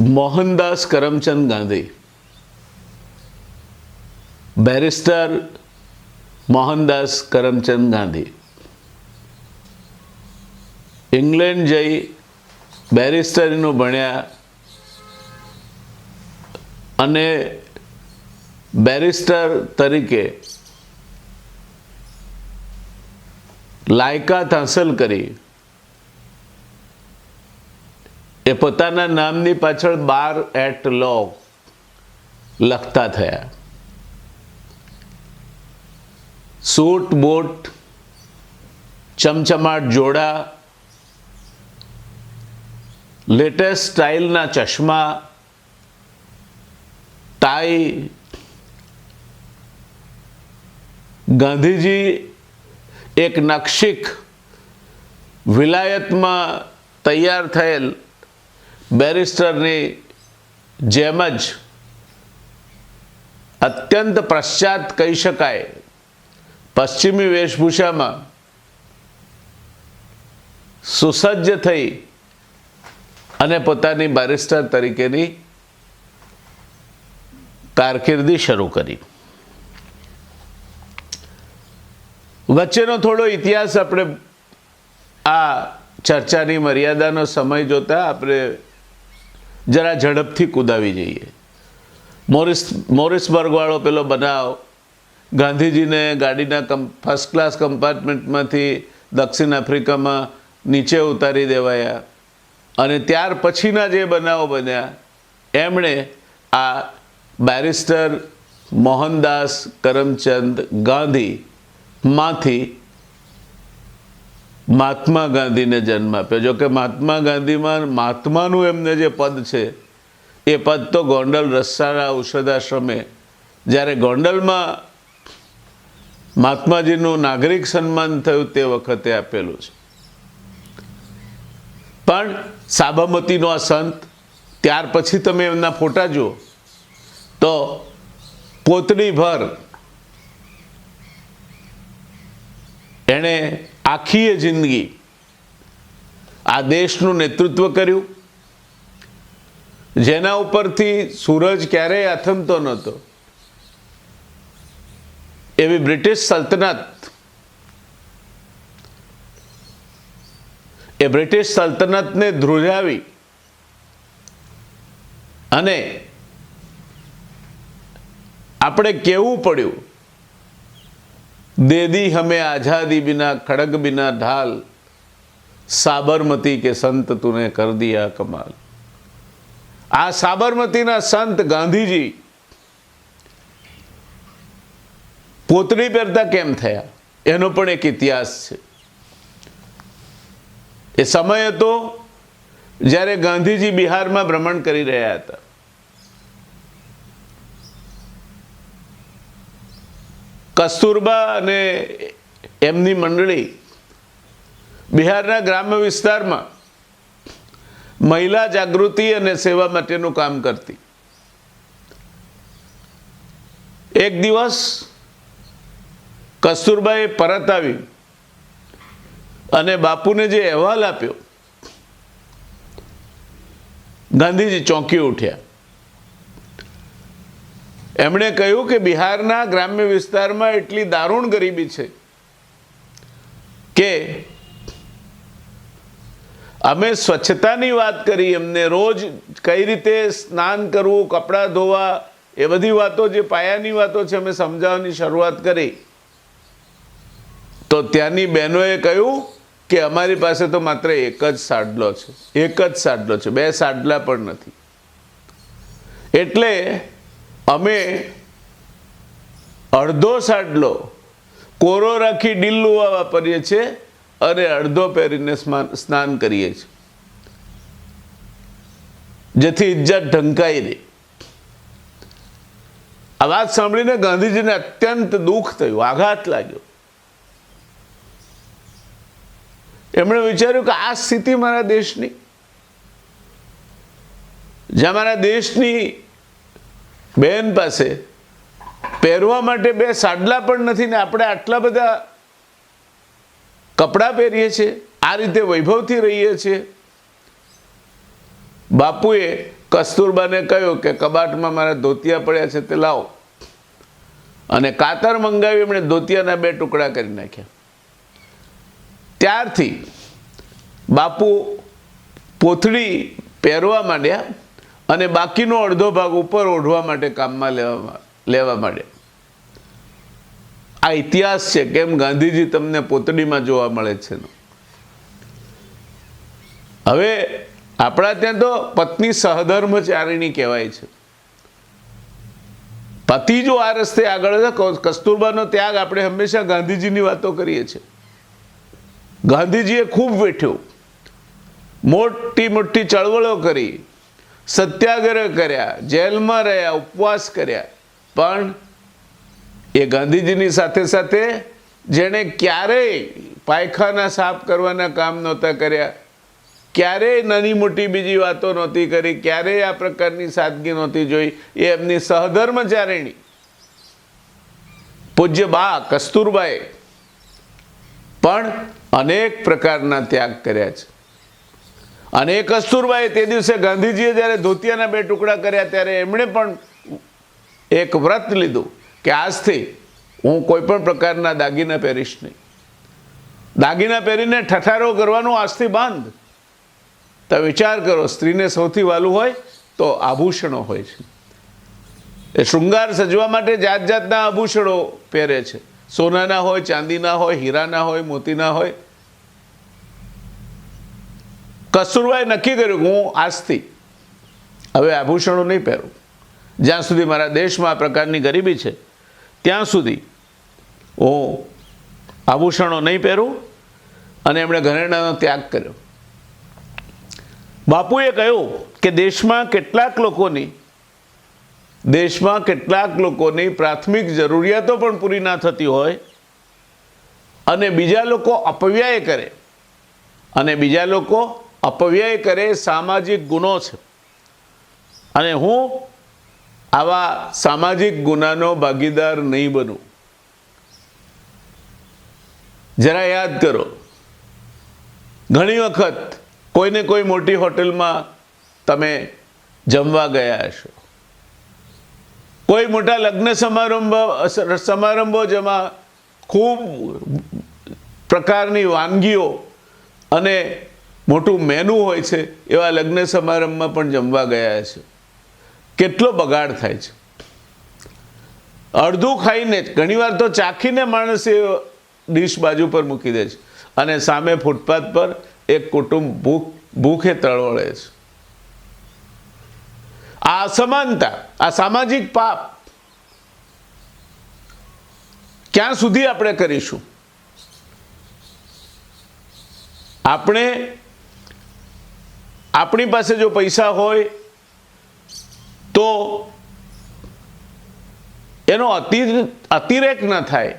Mohandas Karamchand Gandhi. Barrister Mohandas Karamchand Gandhi. England જઈ બેરિસ્ટરીનું ભણ્યા અને બેરિસ્ટર તરીકે લાયકાત હાંસલ કરી. એ પોતાના નામની પાછળ બાર એટ લો લખતા થયા. સૂટ, બૂટ, ચમચમાટ જોડા લેટેસ્ટ સ્ટાઇલના ચશ્મા ટાઈ ગાંધીજી એક નક્ષિક વિલાયતમાં તૈયાર થયેલ બેરિસ્ટરની જેમ જ અત્યંત પશ્ચાત કહી શકાય, પશ્ચિમી વેશભૂષામાં સુસજ્જ થઈ અને પોતાની બેરિસ્ટર તરીકેની કારકિર્દી શરૂ કરી. વચ્ચેનો થોડો ઇતિહાસ આપણે આ ચર્ચાની મર્યાદાનો સમય જોતા આપણે જરા ઝડપથી કુદાવી જઈએ. મોરિસ મોરિસબર્ગવાળો પેલો બનાવ, ગાંધીજીને ગાડીના કમ ફર્સ્ટ ક્લાસ કમ્પાર્ટમેન્ટમાંથી દક્ષિણ આફ્રિકામાં નીચે ઉતારી દેવાયા. અને ત્યાર પછીના જે બનાવો બન્યા, એમણે આ બેરિસ્ટર મોહનદાસ કરમચંદ ગાંધી માંથી મહાત્મા ગાંધીને જન્મ આપ્યો. જો કે મહાત્મા ગાંધીમાં મહાત્માનું એમને જે પદ છે, એ પદ તો ગોંડલ રસાળા ઔષધાશ્રમે. જ્યારે ગોંડલમાં મહાત્માજીનું નાગરિક સન્માન થયું તે વખતે આપેલું છે. પણ સાબરમતીનો આ સંત, ત્યાર પછી તમે એમના ફોટા જુઓ, તો પોતડીભર એણે આખી જિંદગી આ દેશનું નેતૃત્વ કર્યું. જેના ઉપરથી સૂરજ ક્યારેય આથમતો નહોતો. એવી બ્રિટિશ સલ્તનત એ બ્રિટિશ સલ્તનતને ધ્રુજાવી અને આપણે કેવું પડ્યું? દેદી હમે આઝાદી બિના ખડગ બિના ઢાલ સાબરમતી કે સંત તુને કર દિયા કમાલ આ સાબરમતીના સંત ગાંધીજી પોતડી પહેરતા કેમ થયા એનો પણ એક ઇતિહાસ છે એ સમય હતો જ્યારે ગાંધીજી બિહારમાં ભ્રમણ કરી રહ્યા હતા કસ્તુરબા અને એમની મંડળી બિહારના ગ્રામ્ય વિસ્તારમાં મહિલા જાગૃતિ અને સેવા માટેનું કામ કરતી. એક દિવસ કસ્તુરબાએ પરત આવી અને બાપુને જે અહેવાલ આપ્યો, ગાંધીજી ચોંકી ઉઠ્યા. એમણે કહ્યું કે બિહારના ગ્રામ્ય વિસ્તારમાં એટલી દારૂણ ગરીબી છે કે અમે સ્વચ્છતાની વાત કરી, એમને રોજ કઈ રીતે સ્નાન કરવું, કપડાં ધોવા, એ બધી વાતો જે પાયાની વાતો છે, અમે સમજાવવાની શરૂઆત કરી. તો ત્યાંની બહેનોએ કહ્યું કે અમારી પાસે તો માત્ર એક જ સાડલો છે, એક જ સાડલો છે, બે સાડલા પણ નથી. એટલે અમે અડધો સાડલો કોરો રાખી ડીલુવા વાપરીએ છીએ અને અડધો પહેરીને સ્નાન કરીએ છીએ. જેથી ઇજ્જત ઢંકાઈ રહી. આ વાત સાંભળીને ગાંધીજીને અત્યંત દુઃખ થયું, આઘાત લાગ્યો. એમણે વિચાર્યું કે આ સ્થિતિ મારા દેશની. જ્યાં મારા દેશની બેન પાસે પહેરવા માટે બે સાડલા પણ નથી ને આપણે આટલા બધા કપડાં પહેરીએ છીએ, આ રીતે વૈભવથી રહીએ છીએ. બાપુએ કસ્તુરબાને કહ્યું કે કબાટમાં મારા ધોતિયા પડ્યા છે તે લાવો. અને કાતર મંગાવી એમણે ધોતિયાના બે ટુકડા કરી નાખ્યા. ત્યારથી બાપુ પોથડી પહેરવા માંડ્યા. અને બાકીનો અડધો ભાગ ઉપર ઓઢવા માટે કામમાં લેવામાં લેવા માંડ્યા આ ઇતિહાસ છે કેમ ગાંધીજી તમને પોતડીમાં જોવા મળે છે હવે આપણા ત્યાં તો પત્ની સહધર્મચારિણી કહેવાય છે. પતિ જો આ રસ્તે આગળ કસ્તુરબાનો ત્યાગ આપણે હંમેશા ગાંધીજીની વાતો કરીએ છીએ. ગાંધીજીએ ખૂબ વેઠ્યું. મોટી મોટી ચળવળો કરી. સત્યાગ્રહ કર્યા, જેલમાં રહ્યા, ઉપવાસ કર્યા. પણ એ ગાંધીજીની સાથે સાથે જેણે ક્યારેય પાયખાના સાફ કરવાના કામ નહોતા કર્યા, ક્યારેય નાની મોટી બીજી વાતો નહોતી કરી, ક્યારેય આ પ્રકારની સાદગી નહોતી જોઈ. એ એમની સહધર્મચારિણી પૂજ્ય બા કસ્તુરબાએ પણ અનેક પ્રકારના ત્યાગ કર્યા છે. અને એ કસ્તુરબાએ તે દિવસે ગાંધીજીએ જ્યારે ધોતિયાના બે ટુકડા કર્યા ત્યારે એમણે પણ એક વ્રત લીધું કે આજથી હું કોઈ પણ પ્રકારના દાગીના પહેરીશ નહીં. દાગીના પહેરીને ઠઠારો કરવાનું આજથી બંધ. તો વિચાર કરો, સ્ત્રીને સૌથી વાલું હોય તો આભૂષણો હોય છે. એ શૃંગાર સજવા માટે જાત જાતના આભૂષણો પહેરે છે. સોનાના હોય, ચાંદીના હોય, હીરાના હોય, મોતીના હોય કસ્તુરબાએ નક્કી કર્યું કે હું આજથી હવે આભૂષણો નહીં પહેરું. જ્યાં સુધી મારા દેશમાં આ પ્રકારની ગરીબી છે, ત્યાં સુધી હું આભૂષણો નહીં પહેરું અને એમણે ઘરેણાનો ત્યાગ કર્યો. બાપુએ કહ્યું કે દેશમાં કેટલાક લોકોની, દેશમાં કેટલાક લોકોની પ્રાથમિક જરૂરિયાતો પણ પૂરી ના થતી હોય અને બીજા લોકો અપવ્યય કરે અને બીજા લોકો અપવ્યય કરે સામાજિક ગુનો છે. અને હું આવા સામાજિક ગુનાનો ભાગીદાર નહીં બનું. જરા યાદ કરો, ઘણી વખત કોઈને કોઈ મોટી હોટલમાં તમે જમવા ગયા હશો. કોઈ મોટા લગ્ન સમારંભ, સમારંભો જેમાં ખૂબ પ્રકારની વાનગીઓ અને મોટું મેનુ હોય છે, એવા લગ્ન સમારંભમાં પણ જમવા ગયા છે. કેટલો બગાડ થાય છે. અડધું ખાઈને ઘણીવાર તો ચાખીને માણસ એ ડીશ બાજુ પર મૂકી દે છે. અને સામે ફૂટપાથ પર એક કુટુંબ ભૂખ, ભૂખે તળવળે છે. આ અસમાનતા, આ સામાજિક પાપ ક્યાં સુધી આપણે કરીશું? આપણે આપણી પાસે જો પૈસા હોય તો એનો અતિ અતિરેક ન થાય.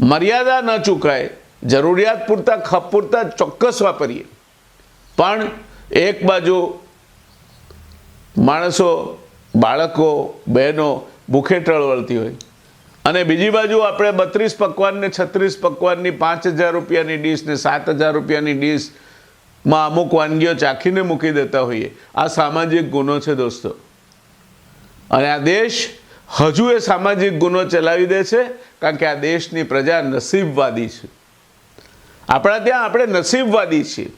મર્યાદા ન ચૂકાય જરૂરિયાત પૂરતા, ખપ પૂરતા ચોક્કસ વાપરીએ. પણ એક બાજુ માણસો, બાળકો, બહેનો ભૂખે ટળવળતી હોય. અને બીજી બાજુ આપણે બત્રીસ પકવાન ને છત્રીસ પકવાનની પાંચ હજાર રૂપિયાની ડીશ ને સાત હજાર રૂપિયાની ડીશમાં અમુક વાનગીઓ ચાખીને મૂકી દેતા હોઈએ. આ સામાજિક ગુનો છે દોસ્તો. અને આ દેશ હજુ એ સામાજિક ગુનો ચલાવી દે છે, કારણ કે આ દેશની પ્રજા નસીબવાદી છે. આપણા ત્યાં આપણે નસીબવાદી છીએ.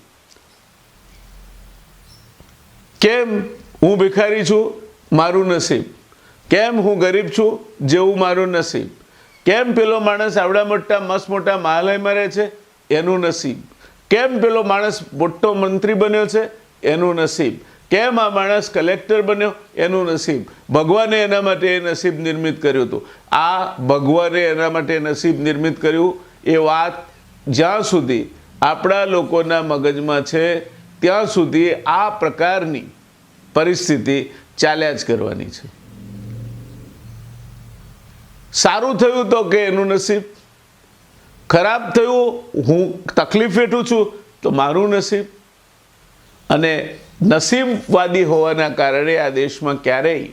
કેમ હું ભિખારી છું? મારું નસીબ. કેમ હું ગરીબ છું? જેવું મારું નસીબ. કેમ પેલો માણસ આવડા મોટા, મસ્ત મોટા મહાલયમાં રહે છે? એનું નસીબ. કેમ પેલો માણસ મોટો મંત્રી બન્યો છે? એનું નસીબ. કેમ આ માણસ કલેક્ટર બન્યો? એનું નસીબ. ભગવાને એના માટે એ નસીબ નિર્મિત કર્યું હતું. આ ભગવાને એના માટે નસીબ નિર્મિત કર્યું એ વાત જ્યાં સુધી આપણા લોકોના મગજમાં છે, ત્યાં સુધી આ પ્રકારની પરિસ્થિતિ ચાલ્યા જ કરવાની છે. સારું થયું તો કે એનું નસીબ? ખરાબ થયું, હું તકલીફ વેઠું છું, તો મારું નસીબ. અને નસીબવાદી હોવાના કારણે આ દેશમાં ક્યારેય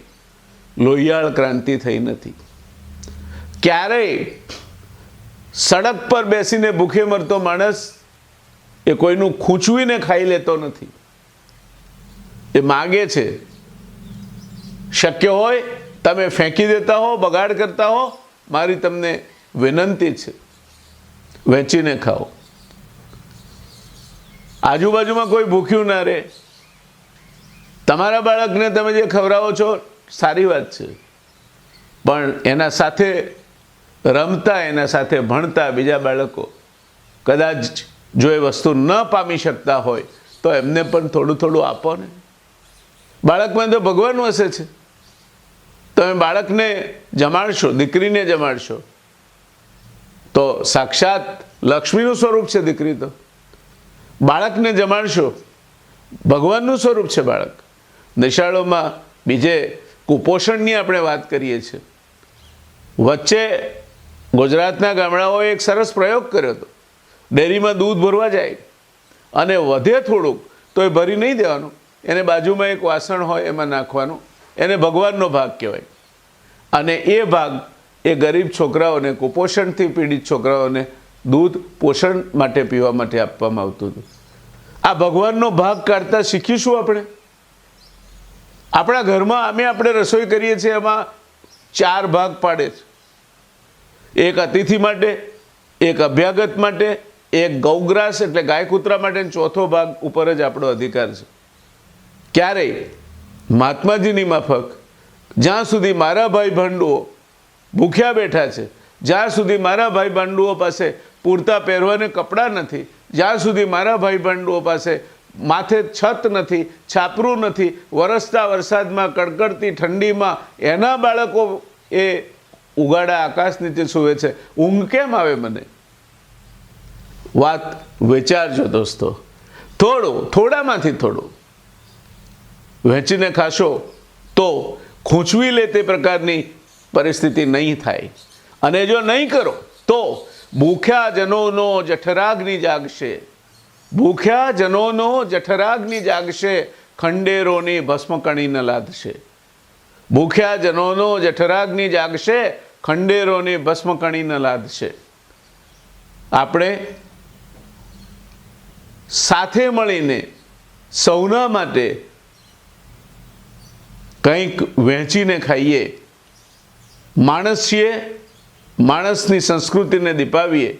લોહિયાળ ક્રાંતિ થઈ નથી. ક્યારેય સડક પર બેસીને ભૂખે મરતો માણસ એ કોઈનું ખૂંચવીને ખાઈ લેતો નથી. એ માગે છે. શક્ય હોય તમે ફેંકી દેતા હો, બગાડ કરતા હો, મારી તમને વિનંતી છે. વહેંચીને ખાઓ. આજુબાજુમાં કોઈ ભૂખ્યું ના રહે. તમારા બાળકને તમે જે ખવડાવો છો, સારી વાત છે. પણ એના સાથે રમતા, એના સાથે ભણતા બીજા બાળકો કદાચ જો એ વસ્તુ ન પામી શકતા હોય, તો એમને પણ થોડું થોડું આપો ને. બાળકમાં તો ભગવાન વસે છે. તમે બાળકને જમાડશો, દીકરીને જમાડશો તો સાક્ષાત લક્ષ્મીનું સ્વરૂપ છે દીકરી તો. બાળકને જમાડશો. ભગવાનનું સ્વરૂપ છે બાળક. નિશાળોમાં બીજે કુપોષણની આપણે વાત કરીએ છીએ. વચ્ચે ગુજરાતના ગામડાઓએ એક સરસ પ્રયોગ કર્યો હતો. ડેરીમાં દૂધ ભરવા જાય અને વધે થોડુંક તો એ ભરી નહીં દેવાનું. એને બાજુમાં એક વાસણ હોય એમાં નાખવાનું. એને ભગવાનનો ભાગ કહેવાય. અને એ ભાગ એ ગરીબ છોકરાઓને, કુપોષણથી પીડિત છોકરાઓને દૂધ પોષણ માટે પીવા માટે આપવામાં આવતું હતું. આ ભગવાનનો ભાગ કાઢતા શીખીશું આપણે. આપણા ઘરમાં અમે આપણે રસોઈ કરીએ છીએ, એમાં ચાર ભાગ પાડે છે. એક અતિથિ માટે, એક અભ્યાગત માટે, એક ગૌગ્રાસ એટલે ગાય કૂતરા માટે ચોથો ભાગ ઉપર જ આપણો અધિકાર છે. ક્યારેય મહાત્માજીની માફક, જ્યાં સુધી મારા ભાઈ ભાંડુઓ ભૂખ્યા બેઠા છે. જ્યાં સુધી મારા ભાઈ ભાંડુઓ પાસે પૂરતા પહેરવાને કપડાં નથી, જ્યાં સુધી મારા ભાઈ ભાંડુઓ પાસે માથે છત નથી, છાપરું નથી, વરસતા વરસાદમાં, કડકડતી ઠંડીમાં એના બાળકો એ ઉગાડા આકાશ નીચે સૂવે છે. ઊંઘ કેમ આવે મને? વાત વિચારજો દોસ્તો. થોડું, થોડામાંથી થોડું. વહેંચીને ખાશો તો ખૂંચવી લે તે પ્રકારની પરિસ્થિતિ નહીં થાય. અને જો નહીં કરો, તો ભૂખ્યા જનોનો જઠરાગ્નિ જાગશે. ભૂખ્યા જનોનો જઠરાગ્નિ જાગશે, ખંડેરોની ભસ્મકણી ન લાદશે. ભૂખ્યા જનોનો જઠરાગ્નિ જાગશે, ખંડેરોની ભસ્મકણી ન લાદશે. આપણે સાથે મળીને સૌના માટે કંઈક વહેંચીને ખાઈએ માણસ છીએ માણસની સંસ્કૃતિને દીપાવીએ.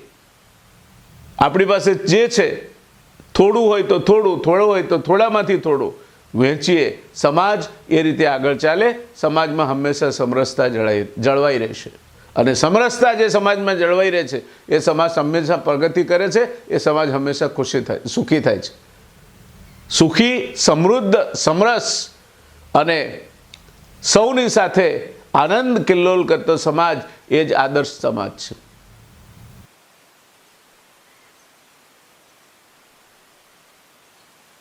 આપણી પાસે જે છે, થોડું હોય તો થોડું થોડું હોય તો થોડામાંથી થોડું. વહેંચીએ. સમાજ એ રીતે આગળ ચાલે, સમાજમાં હંમેશા સમરસતા જળાઈ જળવાઈ રહેશે અને સમરસતા જે સમાજમાં જળવાઈ રહે છે, એ સમાજ હંમેશા પ્રગતિ કરે છે, એ સમાજ હંમેશા ખુશી થાય, સુખી થાય છે. સુખી, સમૃદ્ધ, સમરસ અને સૌની સાથે આનંદ કિલ્લોલ કરતો સમાજ એ જ આદર્શ સમાજ છે.